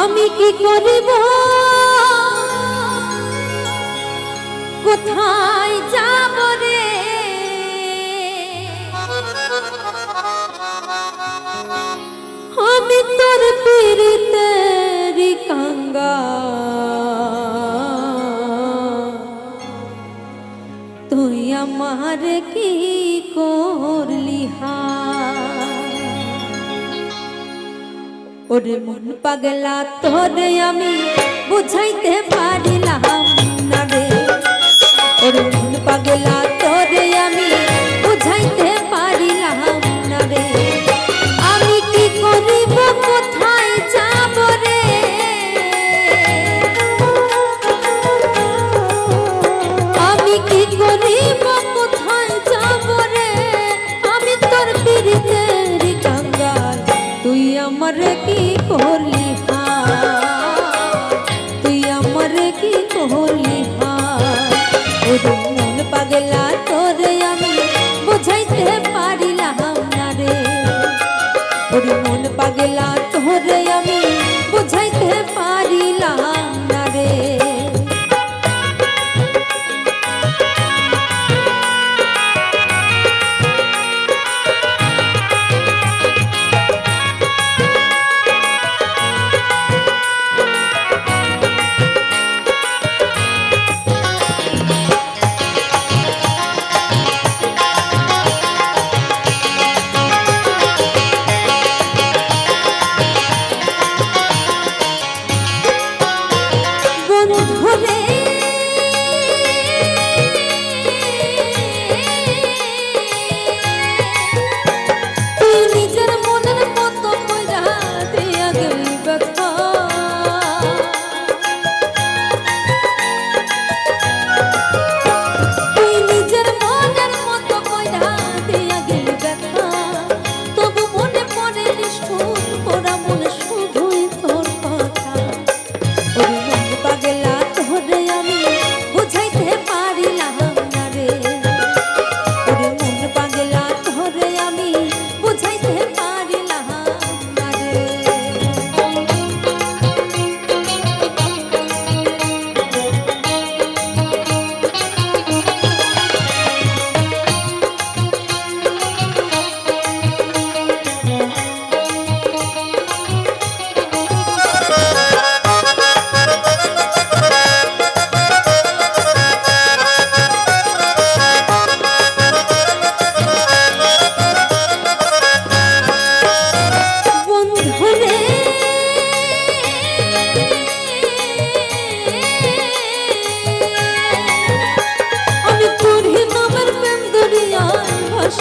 কি করিব? কোথায় যাব রে? আমি তোর পীড়িতেরি কাঙ্গা তুই আমার কি ওরে মন পাগলা তোরে আমি বুঝাইতে পারিলাম পাগলা তোরে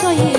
所以